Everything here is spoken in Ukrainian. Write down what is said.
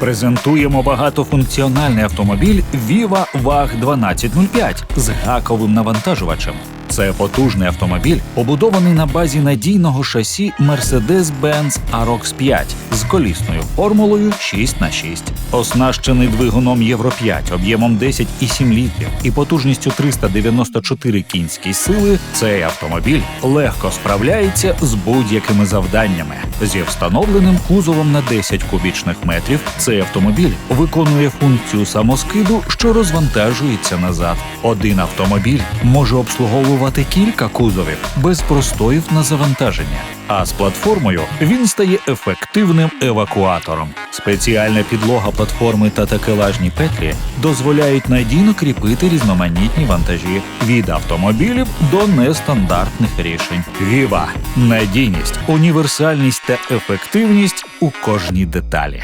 Презентуємо багатофункціональний автомобіль Viva VAG 1205 з гаковим навантажувачем. Це потужний автомобіль, побудований на базі надійного шасі Mercedes-Benz AROX 5 з колісною формулою 6 х 6 Оснащений двигуном Євро 5 об'ємом 10,7 літрів і потужністю 394 кінські сили. Цей автомобіль легко справляється з будь-якими завданнями. Зі встановленим кузовом на 10 кубічних метрів цей автомобіль виконує функцію самоскиду, що розвантажується назад. Один автомобіль може обслуговувати кілька кузовів без простоїв на завантаження. А з платформою він стає ефективним евакуатором. Спеціальна підлога платформи та такелажні петлі дозволяють надійно кріпити різноманітні вантажі від автомобілів до нестандартних рішень. Віва надійність, універсальність та ефективність у кожній деталі.